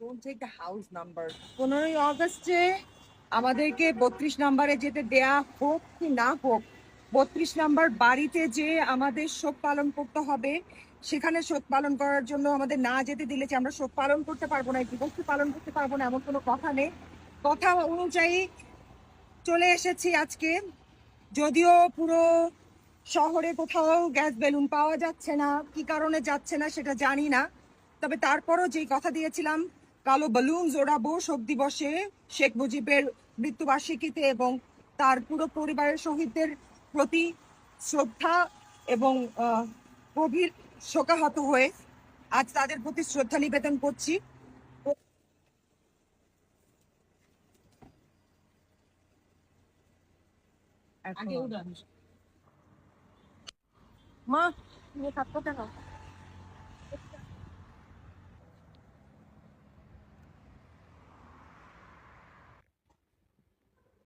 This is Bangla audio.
take the house number. পনেরোই অগস্টে আমাদেরকে বত্রিশ নাম্বারে যেতে দেয়া হোক কি না হোক, বত্রিশ নাম্বার বাড়িতে যে আমাদের শোক পালন করতে হবে, সেখানে শোক পালন করার জন্য আমাদের না যেতে দিলে যে আমরা শোক পালন করতে পারব না দিবসটি পালন করতে পারব না, এমন কোনো কথা নেই কথা অনুযায়ী চলে এসেছি আজকে যদিও পুরো শহরে কোথাও গ্যাস বেলুন পাওয়া যাচ্ছে না, কি কারণে যাচ্ছে না সেটা জানি না, তবে তারপরও যেই কথা দিয়েছিলাম কালো বেলুন জোড়াবো শোক দিবসে শেখ মুজিবের মৃত্যুবার্ষিকীতে এবং তার পুরো পরিবারের শহীদদের প্রতি শ্রদ্ধা এবং গভীর শোকাহত হয়ে আজ তাদের প্রতি শ্রদ্ধা নিবেদন করছি। মা নিয়ে থাকতো কেন?